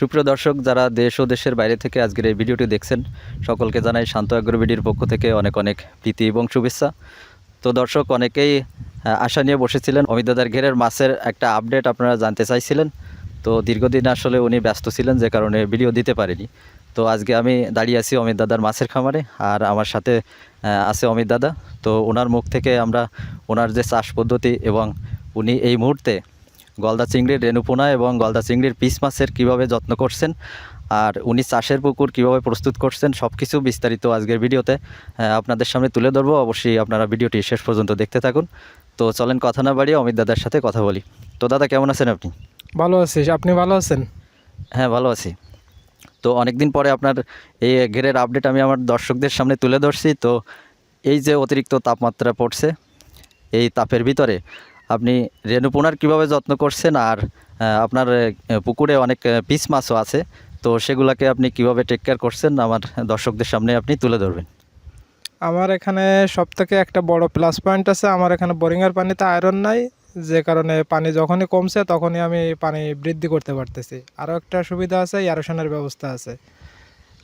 সুপ্রিয় দর্শক, যারা দেশ ও দেশের বাইরে থেকে আজকের এই ভিডিওটি দেখছেন, সকলকে জানাই শান্ত অ্যাগ্রোবিডির পক্ষ থেকে অনেক অনেক প্রীতি এবং শুভেচ্ছা। তো দর্শক, অনেকেই আশা নিয়ে বসেছিলেন অমিত দাদার ঘেরের মাছের একটা আপডেট আপনারা জানতে চাইছিলেন। তো দীর্ঘদিন আসলে উনি ব্যস্ত ছিলেন, যে কারণে ভিডিও দিতে পারেনি। তো আজকে আমি দাঁড়িয়ে আছি অমিত দাদার মাছের খামারে, আর আমার সাথে আছে অমিত দাদা। তো ওনার মুখ থেকে আমরা ওনার যে চাষ পদ্ধতি এবং উনি এই মুহূর্তে গলদা চিংড়ির রেণুপোনা এবং গলদা চিংড়ির পিস মাছের কীভাবে যত্ন করছেন আর উনি চাষের পুকুর কীভাবে প্রস্তুত করছেন সব কিছু বিস্তারিত আজকের ভিডিওতে আপনাদের সামনে তুলে ধরবো। অবশ্যই আপনারা ভিডিওটি শেষ পর্যন্ত দেখতে থাকুন। তো চলেন কথা না বাড়িয়ে অমিত দাদার সাথে কথা বলি। তো দাদা কেমন আছেন আপনি? ভালো আছি। আপনি ভালো আছেন? হ্যাঁ ভালো আছি। তো অনেক দিন পরে আপনার এই ঘেরের আপডেট আমি আমার দর্শকদের সামনে তুলে ধরছি। তো এই যে অতিরিক্ত তাপমাত্রা পড়ছে এই তাপের ভিতরে আপনি রেণুপোনার কীভাবে যত্ন করছেন আর আপনার পুকুরে অনেক পিস মাছও আছে, তো সেগুলোকে আপনি কীভাবে টেক কেয়ার করছেন আমার দর্শকদের সামনে আপনি তুলে ধরবেন। আমার এখানে সব থেকে একটা বড় প্লাস পয়েন্ট আছে, আমার এখানে বোরিংয়ের পানিতে আয়রন নাই, যে কারণে পানি যখনই কমছে তখনই আমি পানি বৃদ্ধি করতে পারতেছি। আরও একটা সুবিধা আছে এয়ারেশনের ব্যবস্থা আছে।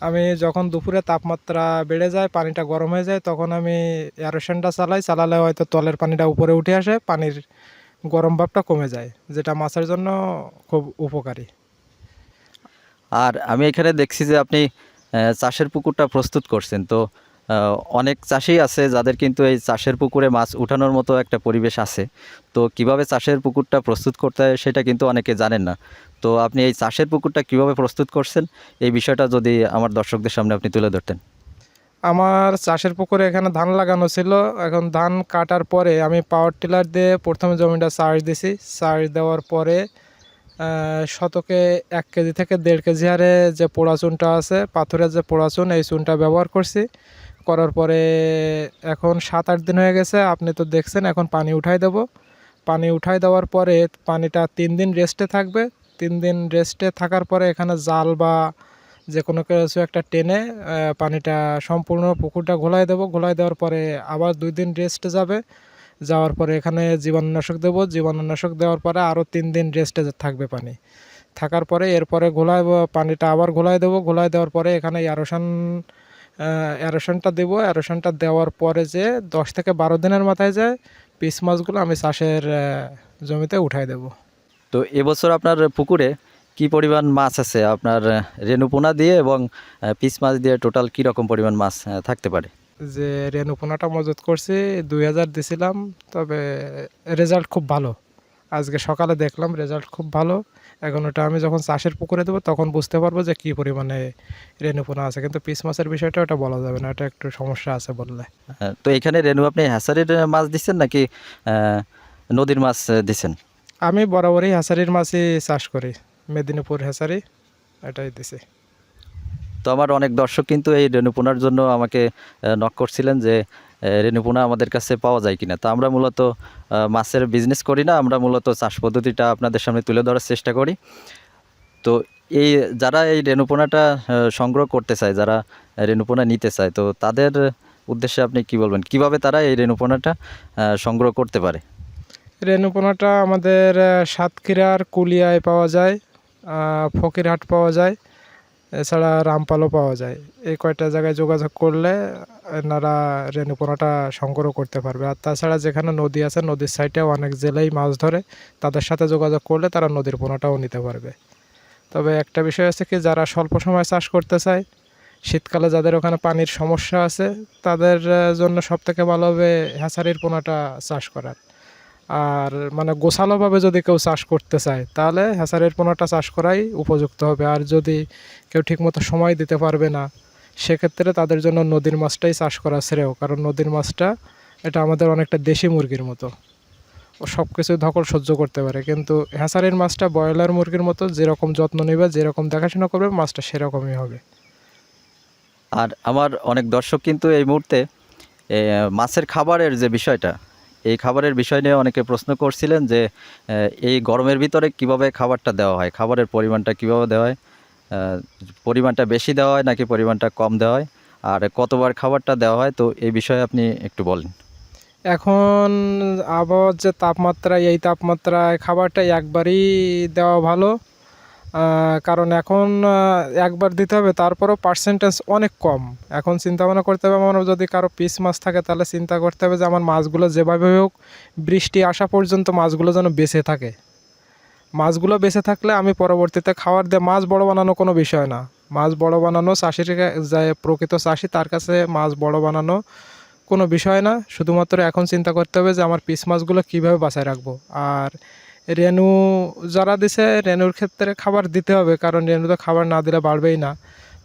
আমি যখন দুপুরে তাপমাত্রা বেড়ে যায়, পানিটা গরম হয়ে যায়, তখন আমি অ্যারোশনটা চালাই। চালালে হয়তো তলের পানিটা উপরে উঠে আসে, পানির গরম ভাবটা কমে যায়, যেটা মাছের জন্য খুব উপকারী। আর আমি এখানে দেখছি যে আপনি চাষের পুকুরটা প্রস্তুত করছেন। তো অনেক চাষি আছে যাদের কিন্তু এই চাষের পুকুরে মাছ উঠানোর মতো একটা পরিবেশ আছে। তো কীভাবে চাষের পুকুরটা প্রস্তুত করতে হয় সেটা কিন্তু অনেকে জানেন না। তো আপনি এই চাষের পুকুরটা কীভাবে প্রস্তুত করছেন, এই বিষয়টা যদি আমার দর্শকদের সামনে আপনি তুলে ধরতেন। আমার চাষের পুকুরে এখানে ধান লাগানো ছিল। এখন ধান কাটার পরে আমি পাওয়ার টিলার দিয়ে প্রথমে জমিটা চার্জ দিছি। চার্জ দেওয়ার পরে শতকে এক কেজি থেকে দেড় কেজি হারে যে পোড়া চুনটা আছে পাথরের যে পোড়া চুন, এই চুনটা ব্যবহার করছি। করার পরে এখন সাত আট দিন হয়ে গেছে, আপনি তো দেখছেন, এখন পানি উঠাই দেব। পানি উঠাই দেওয়ার পরে পানিটা তিন দিন রেস্টে থাকবে। তিন দিন রেস্টে থাকার পরে এখানে জাল বা যে কোনো কিছু একটা টেনে পানিটা সম্পূর্ণ পুকুরটা ঘোলাই দেবো। ঘোলাই দেওয়ার পরে আবার দুই দিন রেস্টে যাবে। যাওয়ার পরে এখানে জীবাণুনাশক দেবো। জীবাণুনাশক দেওয়ার পরে আরও তিন দিন রেস্টে থাকবে পানি। থাকার পরে এরপরে ঘোলাই পানিটা আবার ঘোলাই দেবো। ঘোলাই দেওয়ার পরে এখানে অ্যারোশন অ্যারোশনটা দেবো। অ্যারোশনটা দেওয়ার পরে যে দশ থেকে বারো দিনের মাথায় যায় পিস মাছগুলো আমি চাষের জমিতে উঠাই দেবো। তো এবছর আপনার পুকুরে কি পরিমাণ মাছ আছে? আপনার আহ, রেণুপোনা দিয়ে এবং পিস মাছ দিয়ে টোটাল কী রকম পরিমাণ মাছ থাকতে পারে? যে রেণুপোনাটা মজুত করছি দুই হাজার দিছিলাম তবে রেজাল্ট খুব ভালো। আজকে সকালে দেখলাম রেজাল্ট খুব ভালো। এখন ওটা আমি যখন চাষের পুকুরে দেবো তখন বুঝতে পারব যে কী পরিমাণে রেণুপোনা আছে। কিন্তু পিস মাছের বিষয়টা ওটা বলা যাবে না এটা একটু সমস্যা আছে বললে। হ্যাঁ, তো এখানে রেণু আপনি হ্যাসারির মাছ দিচ্ছেন নাকি নদীর মাছ দিচ্ছেন? আমি বরাবরই হ্যাসারির মাছই চাষ করি মেদিনীপুর হ্যাসারি এটাই দিছি। তো আমার অনেক দর্শক কিন্তু এই রেণুপোনার জন্য আমাকে নক করছিলেন যে রেণুপোনা আমাদের কাছে পাওয়া যায় কিনা? তো আমরা মূলত মাছের বিজনেস করি না, আমরা মূলত চাষ পদ্ধতিটা আপনাদের সামনে তুলে ধরার চেষ্টা করি। তো এই, যারা এই রেণুপোনাটা সংগ্রহ করতে চায়, যারা রেণুপোনা নিতে চায়, তো তাদের উদ্দেশ্যে আপনি কি বলবেন? কীভাবে তারা এই রেণুপোনাটা সংগ্রহ করতে পারে? রেণুপোনাটা আমাদের সাতক্ষীরার কুলিয়ায় পাওয়া যায় ফকিরহাট পাওয়া যায়। এছাড়া রামপালও পাওয়া যায়। এই কয়টা জায়গায় যোগাযোগ করলে এনারা রেণুপোনাটা সংগ্রহ করতে পারবে। আর তাছাড়া যেখানে নদী আছে, নদীর সাইডেও অনেক জেলেই মাছ ধরে, তাদের সাথে যোগাযোগ করলে তারা নদীর পোনাটাও নিতে পারবে। তবে একটা বিষয় আছে কি, যারা স্বল্প সময় চাষ করতে চায়, শীতকালে যাদের ওখানে পানির সমস্যা আছে, তাদের জন্য সবথেকে ভালো হবে হ্যাচারির পোনাটা চাষ করার। আর মানে গোছালোভাবে যদি কেউ চাষ করতে চায়, তাহলে হ্যাচারের পোনাটা চাষ করাই উপযুক্ত হবে। আর যদি কেউ ঠিকমতো সময় দিতে পারবে না, সেক্ষেত্রে তাদের জন্য নদীর মাছটাই চাষ করা শ্রেয়। কারণ নদীর মাছটা, এটা আমাদের অনেকটা দেশি মুরগির মতো। ও সব কিছু ধকল সহ্য করতে পারে। কিন্তু হ্যাচারির মাছটা ব্রয়লার মুরগির মতো যেরকম যত্ন নেবে, যেরকম দেখাশোনা করবে, মাছটা সেরকমই হবে। আর আমার অনেক দর্শক কিন্তু এই মুহূর্তে মাছের খাবারের যে বিষয়টা এই খাবারের বিষয় নিয়ে অনেকে প্রশ্ন করছিলেন যে এই গরমের ভিতরে কীভাবে খাবারটা দেওয়া হয়? খাবারের পরিমাণটা কীভাবে দেওয়া হয়? পরিমাণটা বেশি দেওয়া হয় নাকি পরিমাণটা কম দেওয়া হয়? আর কতবার খাবারটা দেওয়া হয়? তো এই বিষয়ে আপনি একটু বলেন। এখন আবহাওয়ার যে তাপমাত্রা, এই তাপমাত্রায় খাবারটা একবারই দেওয়া ভালো। কারণ এখন একবার দিতে হবে, তারপরও পার্সেন্টেজ অনেক কম। এখন চিন্তা ভাবনা করতে হবে আমার, যদি কারও পিস মাছ থাকে, তাহলে চিন্তা করতে হবে যে আমার মাছগুলো যেভাবে হোক, বৃষ্টি আসা পর্যন্ত মাছগুলো যেন বেঁচে থাকে। মাছগুলো বেঁচে থাকলে আমি পরবর্তীতে খাবার দিয়ে মাছ বড় বানানো কোনো বিষয় না। মাছ বড় বানানো চাষির যে প্রকৃত চাষি, তার কাছে মাছ বড় বানানো কোনো বিষয় না। শুধুমাত্র এখন চিন্তা করতে হবে যে আমার পিস মাছগুলো কীভাবে বাঁচায় রাখব। আর রেনু যারা দিছে, রেনুর ক্ষেত্রে খাবার দিতে হবে, কারণ রেনু তো খাবার না দিলে বাড়বেই না।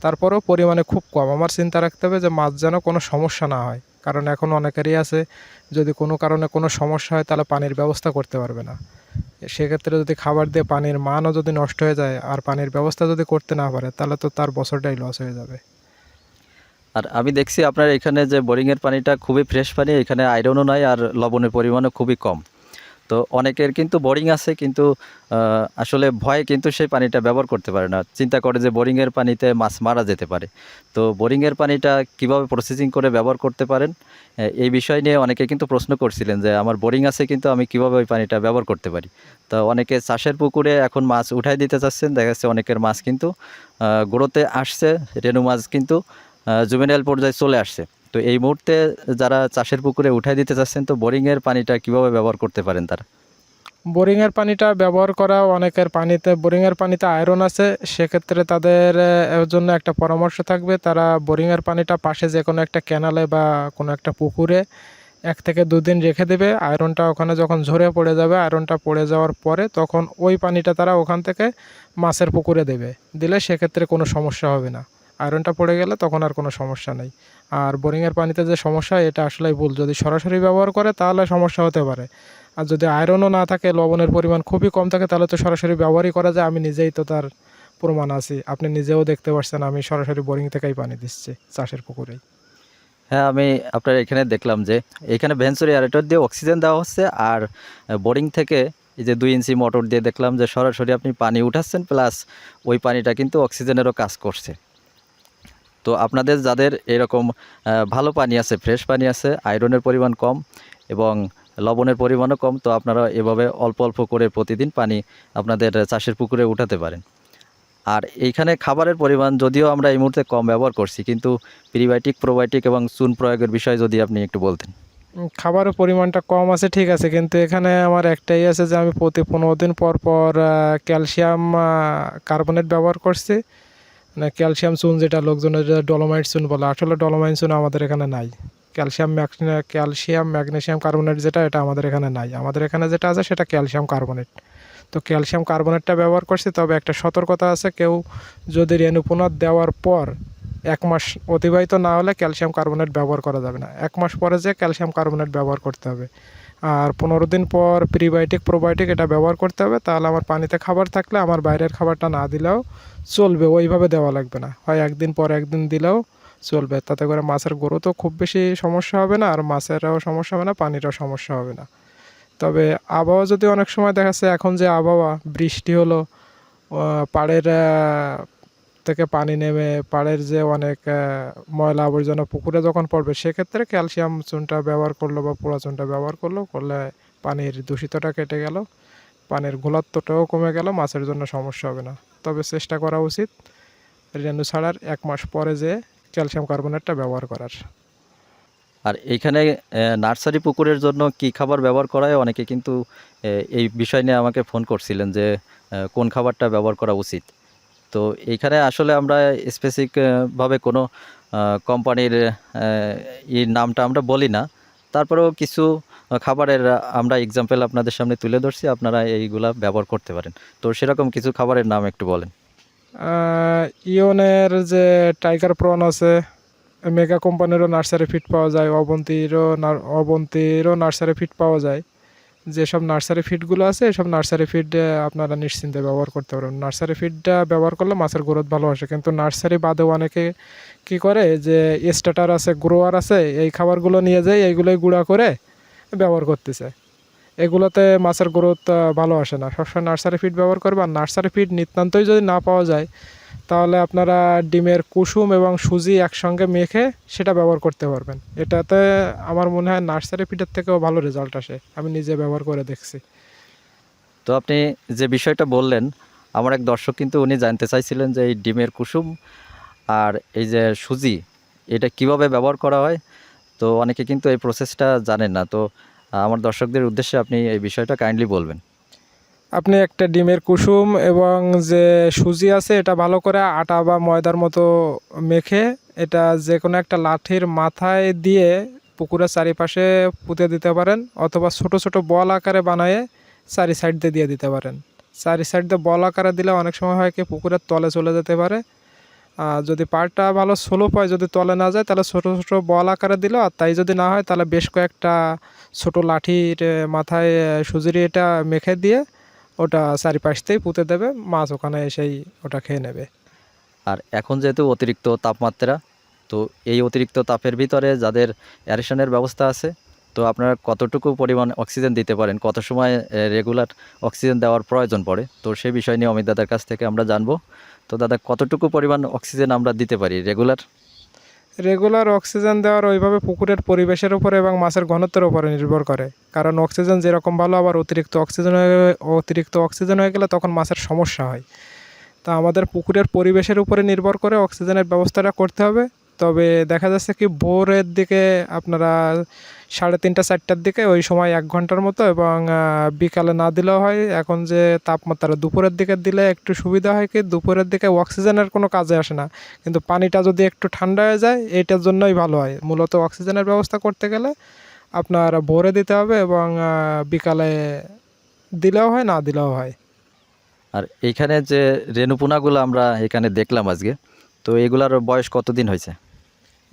তারপরেও পরিমাণে খুব কম। আমার চিন্তা রাখতে হবে যে মাছ যেন কোনো সমস্যা না হয়, কারণ এখন অনেকেরই আছে, যদি কোনো কারণে কোনো সমস্যা হয়, তাহলে পানির ব্যবস্থা করতে পারবে না। সেক্ষেত্রে যদি খাবার দিয়ে পানির মানও যদি নষ্ট হয়ে যায়, আর পানির ব্যবস্থা যদি করতে না পারে, তাহলে তো তার বছরটাই লস হয়ে যাবে। আর আমি দেখছি আপনার এখানে যে বোরিংয়ের পানিটা খুবই ফ্রেশ পানি, এখানে আয়রনও নাই, আর লবণের পরিমাণও খুবই কম। তো অনেকের কিন্তু বোরিং আছে, কিন্তু আসলে ভয়ে কিন্তু সেই পানিটা ব্যবহার করতে পারে না। চিন্তা করে যে বোরিংয়ের পানিতে মাছ মারা যেতে পারে। তো বোরিংয়ের পানিটা কীভাবে প্রসেসিং করে ব্যবহার করতে পারেন? এই বিষয় নিয়ে অনেকে কিন্তু প্রশ্ন করছিলেন যে, আমার বোরিং আছে, কিন্তু আমি কীভাবে ওই পানিটা ব্যবহার করতে পারি? তো অনেকে চাষের পুকুরে এখন মাছ উঠাই দিতে চাচ্ছেন। দেখা যাচ্ছে অনেকের মাছ কিন্তু গ্রোতে আসছে। রেনু মাছ কিন্তু জুভেনাইল পর্যায়ে চলে আসছে। তো এই মুহূর্তে যারা চাষের পুকুরে উঠাই দিতে চাচ্ছেন, তো বোরিংয়ের পানিটা কীভাবে ব্যবহার করতে পারেন তারা? বোরিংয়ের পানিটা ব্যবহার করা, অনেকের পানিতে, বোরিংয়ের পানিতে আয়রন আছে, সেক্ষেত্রে তাদের জন্য একটা পরামর্শ থাকবে, তারা বোরিংয়ের পানিটা পাশে যে কোনো একটা ক্যানালে বা কোনো একটা পুকুরে এক থেকে দুদিন রেখে দেবে আয়রনটা ওখানে যখন ঝরে পড়ে যাবে আয়রনটা পড়ে যাওয়ার পরে তখন ওই পানিটা তারা ওখান থেকে মাছের পুকুরে দেবে, দিলে সেক্ষেত্রে কোনো সমস্যা হবে না আয়রনটা পড়ে গেলে তখন আর কোনো সমস্যা নেই। আর বোরিংয়ের পানিতে যে সমস্যা, এটা আসলেই ভুল। যদি সরাসরি ব্যবহার করে, তাহলে সমস্যা হতে পারে। আর যদি আয়রনও না থাকে, লবণের পরিমাণ খুবই কম থাকে, তাহলে তো সরাসরি ব্যবহারই করা যায়। আমি নিজেই তো তার প্রমাণ আছি। আপনি নিজেও দেখতে পাচ্ছেন আমি সরাসরি বোরিং থেকেই পানি দিচ্ছি চাষের পুকুরেই। হ্যাঁ আমি আপনার এখানে দেখলাম যে, এখানে ভেঞ্চুরি অ্যারেটর দিয়ে অক্সিজেন দেওয়া হচ্ছে। আর বোরিং থেকে এই যে দুই ইঞ্চি মোটর দিয়ে দেখলাম যে, সরাসরি আপনি পানি উঠাচ্ছেন, প্লাস ওই পানিটা কিন্তু অক্সিজেনেরও কাজ করছে। তো আপনাদের যাদের এরকম ভালো পানি আছে, ফ্রেশ পানি আছে, আয়রনের পরিমাণ কম এবং লবণের পরিমাণও কম, তো আপনারা এভাবে অল্প অল্প করে প্রতিদিন পানি আপনাদের চাষের পুকুরে উঠাতে পারেন। আর এইখানে খাবারের পরিমাণ যদিও আমরা এই মুহূর্তে কম ব্যবহার করছি, কিন্তু প্রিবায়োটিক প্রোবায়োটিক এবং চুন প্রয়োগের বিষয়ে যদি আপনি একটু বলতেন। খাবারের পরিমাণটা কম আছে, ঠিক আছে, কিন্তু এখানে আমার একটাই আছে যে আমি প্রতি পনেরো দিন পর পর ক্যালসিয়াম কার্বনেট ব্যবহার করছি। ক্যালসিয়াম চুন যেটা লোকজনের ডলোমাইট চুন বলে, আসলে ডলোমাইট চুন আমাদের এখানে নাই। ক্যালসিয়াম ক্যালসিয়াম ম্যাগনেসিয়াম কার্বনেট যেটা, এটা আমাদের এখানে নাই। আমাদের এখানে যেটা আছে, সেটা ক্যালসিয়াম কার্বনেট তো ক্যালসিয়াম কার্বনেটটা ব্যবহার করছি, তবে একটা সতর্কতা আছে, কেউ যদি রেণুপুনর দেওয়ার পর এক মাস অতিবাহিত না হলে ক্যালসিয়াম কার্বনেট ব্যবহার করা যাবে না। এক মাস পরে যে ক্যালসিয়াম কার্বনেট ব্যবহার করতে হবে। আর পনেরো দিন পর প্রিবায়োটিক প্রোবায়োটিক এটা ব্যবহার করতে হবে। তাহলে আমার পানিতে খাবার থাকলে আমার বাইরের খাবারটা না দিলেও চলবে, ওইভাবে দেওয়া লাগবে না। হয় একদিন পর একদিন দিলেও চলবে। তাতে করে মাছের গ্রোথও খুব বেশি সমস্যা হবে না, আর মাছেরও সমস্যা হবে না, পানিরও সমস্যা হবে না। তবে আবহাওয়া যদি অনেক সময় দেখা যাচ্ছে, এখন যে আবহাওয়া, বৃষ্টি হলো পাড়ের থেকে পানি নেমে পাড়ের যে অনেক ময়লা আবর্জনা পুকুরে যখন পড়বে, সেক্ষেত্রে ক্যালসিয়াম চুনটা ব্যবহার করল বা পোড়া চুনটা ব্যবহার করল, করলে পানির দূষিতটা কেটে গেল, পানির ঘোলাত্বটাও কমে গেল, মাছের জন্য সমস্যা হবে না। তবে চেষ্টা করা উচিত রেনু ছাড়ার এক মাস পরে যে ক্যালসিয়াম কার্বনেটটা ব্যবহার করার। আর এইখানে নার্সারি পুকুরের জন্য কি খাবার ব্যবহার করা হয় অনেকে কিন্তু এই বিষয় নিয়ে আমাকে ফোন করছিলেন যে কোন খাবারটা ব্যবহার করা উচিত? তো এইখানে আসলে আমরা স্পেসিফিক ভাবে কোনো কোম্পানির এই নামটা আমরা বলি না। তারপরেও কিছু খাবারের আমরা এক্সাম্পল আপনাদের সামনে তুলে ধরছি, আপনারা এইগুলা ব্যবহার করতে পারেন। তো সেরকম কিছু খাবারের নাম একটু বলেন। ইওনের যে টাইগার প্রন আছে মেগা কোম্পানিরও নার্সারি ফিট পাওয়া যায়, অবন্তীরও অবন্তীরও নার্সারি ফিট পাওয়া যায়। যেসব নার্সারি ফিডগুলো আছে, এসব নার্সারি ফিড আপনারা নিশ্চিন্তে ব্যবহার করতে পারবেন। নার্সারি ফিডটা ব্যবহার করলে মাছের গ্রোথ ভালো আসে। কিন্তু নার্সারি বাদেও অনেকে কি করে যে, স্টার্টার আছে, গ্রোয়ার আছে, এই খাবারগুলো নিয়ে যায়, এইগুলোই গুঁড়া করে ব্যবহার করতেছে। এগুলোতে মাছের গ্রোথ ভালো আসে না। সবসময় নার্সারি ফিড ব্যবহার করবে। আর নার্সারি ফিড নিতান্তই যদি না পাওয়া যায় তাহলে আপনারা ডিমের কুসুম এবং সুজি একসঙ্গে মেখে সেটা ব্যবহার করতে পারবেন। এটাতে আমার মনে হয় নার্সারি ফিডের থেকেও ভালো রেজাল্ট আসে। আমি নিজে ব্যবহার করে দেখছি। তো আপনি যে বিষয়টা বললেন, আমার এক দর্শক কিন্তু উনি জানতে চাইছিলেন যে এই ডিমের কুসুম আর এই যে সুজি, এটা কীভাবে ব্যবহার করা হয়? তো অনেকে কিন্তু এই প্রসেসটা জানেন না। তো আমার দর্শকদের উদ্দেশ্যে আপনি এই বিষয়টা কাইন্ডলি বলবেন। আপনি একটা ডিমের কুসুম এবং যে সুজি আছে, এটা ভালো করে আটা বা ময়দার মতো মেখে এটা যে কোনো একটা লাঠির মাথায় দিয়ে পুকুরের চারিপাশে পুঁতে দিতে পারেন অথবা ছোট ছোট বল আকারে বানিয়ে চারি সাইড দিয়ে দিয়ে দিতে পারেন। চারি সাইড দিয়ে বল আকারে দিলে অনেক সময় হয় কি পুকুরের তলে চলে যেতে পারে। আর যদি পাড়টা ভালো স্লোপ হয় যদি তলে না যায়, তাহলে ছোট ছোট বল আকারে দিল আর তাই যদি না হয়, তাহলে বেশ কয়েকটা ছোট লাঠির মাথায় সুজির এটা মেখে দিয়ে ওটা চারিপাশ থেকেই পুঁতে দেবে, মাছ ওখানে এসেই ওটা খেয়ে নেবে। আর এখন যেহেতু অতিরিক্ত তাপমাত্রা, তো এই অতিরিক্ত তাপের ভিতরে যাদের অ্যারেশনের ব্যবস্থা আছে, তো আপনারা কতটুকু পরিমাণ অক্সিজেন দিতে পারেন? কত সময় রেগুলার অক্সিজেন দেওয়ার প্রয়োজন পড়ে? তো সেই বিষয় নিয়ে অমিত দাদার কাছ থেকে আমরা জানব। তো দাদা, কতটুকু পরিমাণ অক্সিজেন আমরা দিতে পারি রেগুলার রেগুলার অক্সিজেন দেওয়ার ওইভাবে পুকুরের পরিবেশের উপরে এবং মাছের ঘনত্বের উপরে নির্ভর করে। কারণ অক্সিজেন যেরকম ভালো, আবার অতিরিক্ত অক্সিজেন হয়ে অতিরিক্ত অক্সিজেন হয়ে গেলে তখন মাছের সমস্যা হয়। তা আমাদের পুকুরের পরিবেশের উপরে নির্ভর করে অক্সিজেনের ব্যবস্থাটা করতে হবে। তবে দেখা যাচ্ছে কি ভোরের দিকে আপনারা সাড়ে তিনটা, চারটার দিকে ওই সময় এক ঘণ্টার মতো এবং বিকালে না দিলেও হয়। এখন যে তাপমাত্রা দুপুরের দিকে দিলে একটু সুবিধা হয় কি, দুপুরের দিকে অক্সিজেনের কোনো কাজে আসে না। কিন্তু পানিটা যদি একটু ঠান্ডা হয়ে যায় এইটার জন্যই ভালো হয়। মূলত অক্সিজেনের ব্যবস্থা করতে গেলে আপনার ভোরে দিতে হবে এবং বিকালে দিলেও হয়, না দিলেও হয়। আর এইখানে যে রেণুপোনাগুলো আমরা এখানে দেখলাম আজকে, তো এগুলার বয়স কতদিন হয়েছে?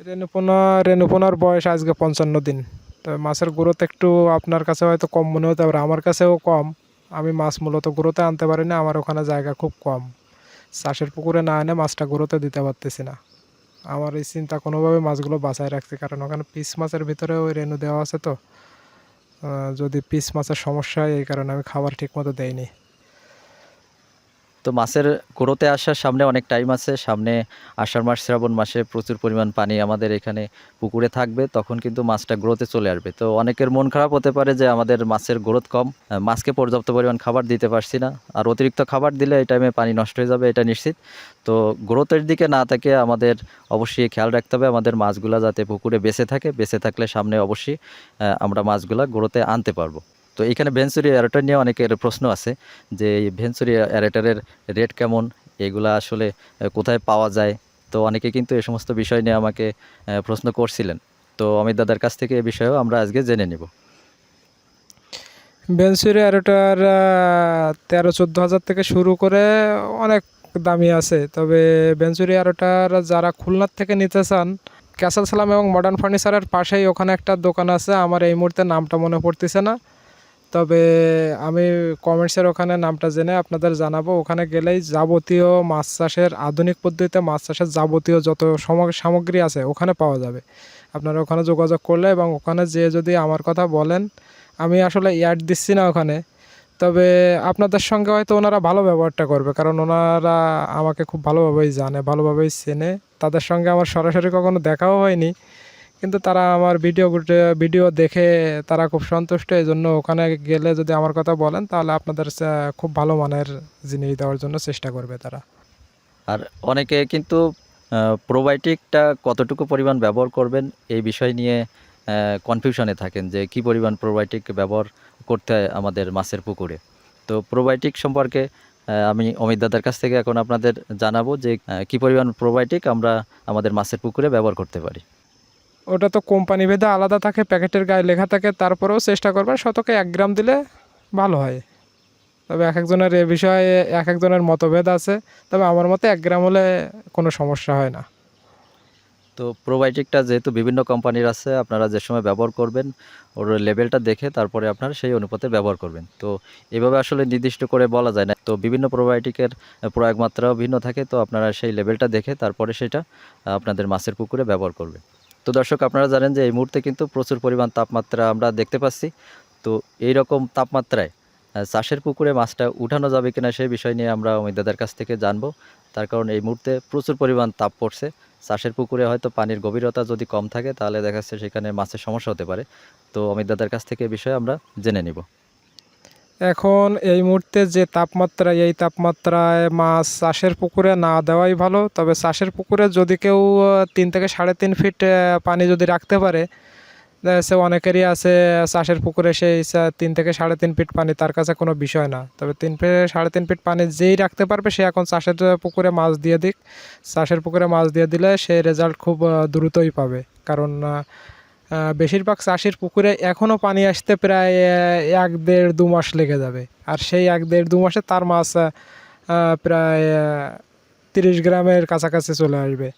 রেণুপোনা, রেণুপোনার বয়স আজকে পঞ্চান্ন দিন। তবে মাছের গ্রোথ একটু আপনার কাছে হয়তো কম মনে হতে পারে, আমার কাছেও কম। আমি মাছ মূলত গ্রোথে আনতে পারি না, আমার ওখানে জায়গা খুব কম। চাষের পুকুরে না এনে মাছটা গ্রোথে দিতে পারতেছি না। আমার এই চিন্তা কোনোভাবে মাছগুলো বাঁচায় রাখছি কারণ ওখানে পিস মাছের ভিতরে ওই রেণু দেওয়া আছে তো যদি পিস মাছের সমস্যা হয়, এই কারণে আমি খাবার ঠিক মতো দেইনি। তো মাছের গ্রোথে আসার সামনে অনেক টাইম আছে। সামনে আষাঢ় মাস, শ্রাবণ মাসে প্রচুর পরিমাণ পানি আমাদের এখানে পুকুরে থাকবে। তখন কিন্তু মাছটা গ্রোথে চলে আসবে। তো অনেকের মন খারাপ হতে পারে যে আমাদের মাছের গ্রোথ কম। মাছকে পর্যাপ্ত পরিমাণ খাবার দিতে পারছি না। আর অতিরিক্ত খাবার দিলে এই টাইমে পানি নষ্ট হয়ে যাবে, এটা নিশ্চিত। তো গ্রোথের দিকে না থাকে আমাদের অবশ্যই খেয়াল রাখতে হবে। আমাদের মাছগুলা যাতে পুকুরে বেঁচে থাকে, বেঁচে থাকলে সামনে অবশ্যই আমরা মাছগুলা গ্রোথে আনতে পারব। তো এখানে ভেঞ্চুরি অ্যারেটার নিয়ে অনেকের প্রশ্ন আছে যে ভেঞ্চুরি অ্যারেটারের রেট কেমন? এগুলা আসলে কোথায় পাওয়া যায়? তো অনেকে কিন্তু এই সমস্ত বিষয় নিয়ে আমাকে প্রশ্ন করছিলেন। তো অমিত দাদার কাছ থেকে এ বিষয়েও আমরা আজকে জেনে নিব। বেনসুরি অ্যারোটার তেরো চোদ্দ হাজার থেকে শুরু করে অনেক দামি আছে। তবে বেনসুরি অ্যারোটার যারা খুলনার থেকে নিতে চান, ক্যাসাল সালাম এবং মডার্ন ফার্নিচারের পাশেই ওখানে একটা দোকান আছে। আমার এই মুহূর্তে নামটা মনে পড়তেছে না। তবে আমি কমেন্টসের ওখানে নামটা জেনে আপনাদের জানাব। ওখানে গেলেই যাবতীয় মাছ চাষের আধুনিক পদ্ধতিতে মাছ চাষের যাবতীয় যত সমগ- সামগ্রী আছে ওখানে পাওয়া যাবে। আপনারা ওখানে যোগাযোগ করলে এবং ওখানে যে যদি আমার কথা বলেন, আমি আসলে ইয়ার্ড দিচ্ছি না ওখানে। তবে আপনাদের সঙ্গে হয়তো ওনারা ভালো ব্যবহারটা করবে, কারণ ওনারা আমাকে খুব ভালোভাবেই জানে, ভালোভাবেই চেনে। তাদের সঙ্গে আমার সরাসরি কখনো দেখাও হয়নি। কিন্তু তারা আমার ভিডিও ভিডিও দেখে তারা খুব সন্তুষ্ট। এই জন্য ওখানে গেলে যদি আমার কথা বলেন, তাহলে আপনাদের খুব ভালো মানের জিনিস দেওয়ার জন্য চেষ্টা করবে তারা। আর অনেকে কিন্তু প্রোবায়োটিকটা কতটুকু পরিমাণ ব্যবহার করবেন, এই বিষয় নিয়ে কনফিউশনে থাকেন যে কি পরিমাণ প্রোবায়োটিক ব্যবহার করতে হয় আমাদের মাছের পুকুরে। তো প্রোবায়োটিক সম্পর্কে আমি অমিত দাদার কাছ থেকে এখন আপনাদের জানাব যে কি পরিমাণ প্রোবায়োটিক আমরা আমাদের মাছের পুকুরে ব্যবহার করতে পারি। ওটা তো কোম্পানি ভেদে আলাদা থাকে, প্যাকেটের গায়ে লেখা থাকে, তারপরেও চেষ্টা করবেন শতকে এক গ্রাম দিলে ভালো হয়। তবে এক একজনের এ বিষয়ে এক একজনের মতভেদ আছে, তবে আমার মতে এক গ্রাম হলে কোনো সমস্যা হয় না। তো প্রোবায়োটিকটা যেহেতু বিভিন্ন কোম্পানির আছে, আপনারা যে সময় ব্যবহার করবেন, ওর লেভেলটা দেখে তারপরে আপনারা সেই অনুপাতে ব্যবহার করবেন। তো এভাবে আসলে নির্দিষ্ট করে বলা যায় না। তো বিভিন্ন প্রোবায়োটিকের প্রয়োগ মাত্রাও ভিন্ন থাকে, তো আপনারা সেই লেভেলটা দেখে তারপরে সেটা আপনাদের মাছের পুকুরে ব্যবহার করবেন। তো দর্শক, আপনারা জানেন যে এই মুহূর্তে কিন্তু প্রচুর পরিমাণ তাপমাত্রা আমরা দেখতে পাচ্ছি। তো এই রকম তাপমাত্রায় চাষের পুকুরে মাছটা উঠানো যাবে কিনা সেই বিষয় নিয়ে আমরা অমিত দাদার কাছ থেকে জানব। তার কারণ এই মুহূর্তে প্রচুর পরিমাণ তাপ পড়ছে। চাষের পুকুরে হয়তো পানির গভীরতা যদি কম থাকে, তাহলে দেখা যাচ্ছে সেখানে মাছের সমস্যা হতে পারে। তো অমিত দাদার কাছ থেকে বিষয়ে আমরা জেনে নিব। এখন এই মুহূর্তে যে তাপমাত্রা, এই তাপমাত্রায় মাছ চাষের পুকুরে না দেওয়াই ভালো। তবে চাষের পুকুরে যদি কেউ তিন থেকে সাড়ে তিন ফিট পানি যদি রাখতে পারে সে অনেকেরই আছে চাষের পুকুরে সেই তিন থেকে সাড়ে তিন ফিট পানি, তার কাছে কোনো বিষয় না। তবে তিন ফিট সাড়ে তিন ফিট পানি যেই রাখতে পারবে, সে এখন চাষের পুকুরে মাছ দিয়ে দিক। চাষের পুকুরে মাছ দিয়ে দিলে সে রেজাল্ট খুব দ্রুতই পাবে। কারণ বেশিরভাগ চাষির পুকুরে এখনও পানি আসতে প্রায় এক দেড় দু মাস লেগে যাবে। আর সেই এক দেড় দু মাসে তার মাছ প্রায় তিরিশ গ্রামের কাছাকাছি চলে আসবে।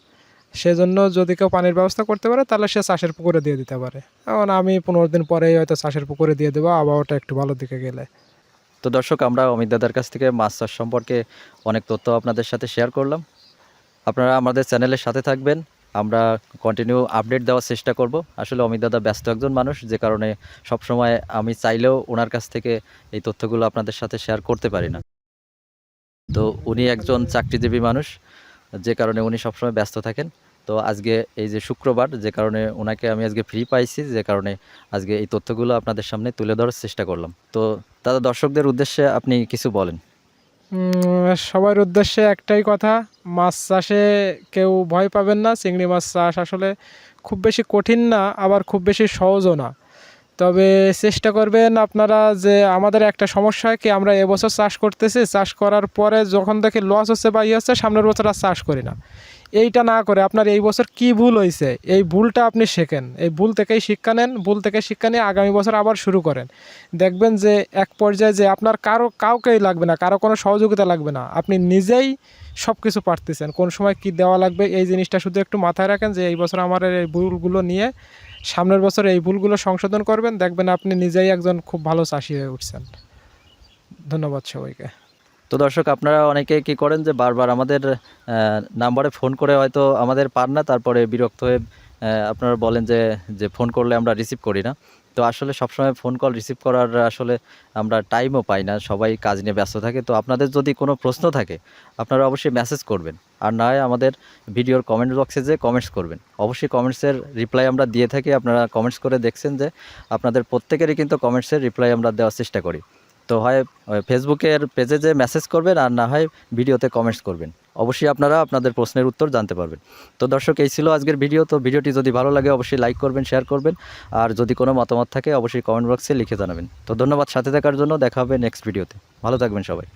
সেজন্য যদি কেউ পানির ব্যবস্থা করতে পারে, তাহলে সে চাষের পুকুরে দিয়ে দিতে পারে। এখন আমি পনেরো দিন পরেই হয়তো চাষের পুকুরে দিয়ে দেবো, আবহাওয়াটা একটু ভালো দিকে গেলে। তো দর্শক, আমরা অমিত দাদার কাছ থেকে মাছ চাষ সম্পর্কে অনেক তথ্য আপনাদের সাথে শেয়ার করলাম। আপনারা আমাদের চ্যানেলের সাথে থাকবেন। আমরা কন্টিনিউ আপডেট দেওয়ার চেষ্টা করব। আসলে অমিত দাদা ব্যস্ত একজন মানুষ, যে কারণে সবসময় আমি চাইলেও ওনার কাছ থেকে এই তথ্যগুলো আপনাদের সাথে শেয়ার করতে পারি না। তো উনি একজন চাকরিজীবী মানুষ, যে কারণে উনি সবসময় ব্যস্ত থাকেন। তো আজকে এই যে শুক্রবার, যে কারণে ওনাকে আমি আজকে ফ্রি পাইছি, যে কারণে আজকে এই তথ্যগুলো আপনাদের সামনে তুলে ধরার চেষ্টা করলাম। তো দাদা, দর্শকদের উদ্দেশ্যে আপনি কিছু বলেন। সবার উদ্দেশ্যে একটাই কথা, মাছ চাষে কেউ ভয় পাবেন না, চিংড়ি মাছ চাষ আসলে খুব বেশি কঠিন না, আবার খুব বেশি সহজও না। তবে চেষ্টা করবেন আপনারা যে আমাদের একটা সমস্যা কি, আমরা এবছর চাষ করতেছি, চাষ করার পরে যখন দেখি লস হচ্ছে বা ইয়ে হচ্ছে, সামনের বছর আর চাষ করি না। এইটা না করে আপনার এই বছর কি ভুল হয়েছে? এই ভুলটা আপনি শেখেন। এই ভুল থেকেই শিক্ষা নেন, ভুল থেকে শিক্ষা নিয়ে আগামী বছর আবার শুরু করেন। দেখবেন যে এক পর্যায়ে যে আপনার কারও, কাউকেই লাগবে না, কারও কোনো সহযোগিতা লাগবে না। আপনি নিজেই সব কিছু পারতেছেন, কোন সময় কি দেওয়া লাগবে, এই জিনিসটা শুধু একটু মাথায় রাখেন যে এই বছর আমার এই ভুলগুলো নিয়ে সামনের বছর এই ভুলগুলো সংশোধন করবেন। দেখবেন আপনি নিজেই একজন খুব ভালো চাষি হয়ে উঠছেন। ধন্যবাদ সবাইকে। তো দর্শক, আপনারা অনেকে কি করেন যে বারবার আমাদের নাম্বারে ফোন করে হয়তো আমাদের পান না, তারপরে বিরক্ত হয়ে আপনারা বলেন যে যে ফোন করলে আমরা রিসিভ করি না। তো আসলে সবসময় ফোন কল রিসিভ করার আসলে আমরা টাইমও পাই না, সবাই কাজ নিয়ে ব্যস্ত থাকে। তো আপনাদের যদি কোনো প্রশ্ন থাকে, আপনারা অবশ্যই মেসেজ করবেন। আর না হয় আমাদের ভিডিওর কমেন্ট বক্সে যে কমেন্টস করবেন। অবশ্যই কমেন্টসের রিপ্লাই আমরা দিয়ে থাকি, আপনারা কমেন্টস করে দেখছেন যে আপনাদের প্রত্যেকেরই কিন্তু কমেন্টসের রিপ্লাই আমরা দেওয়ার চেষ্টা করি। তো হয় ফেসবুকের পেজে যে মেসেজ করবেন আর না হয় ভিডিওতে কমেন্টস করবেন। অবশ্যই আপনারা আপনাদের প্রশ্নের উত্তর জানতে পারবেন। তো দর্শক, এই ছিল আজকের ভিডিও। তো ভিডিওটি যদি ভালো লাগে, অবশ্যই লাইক করবেন শেয়ার করবেন। আর যদি কোনো মতামত থাকে, অবশ্যই কমেন্ট বক্সে লিখে জানাবেন। তো ধন্যবাদ সাথে থাকার জন্য। দেখা হবে নেক্সট ভিডিওতে ভালো থাকবেন সবাই।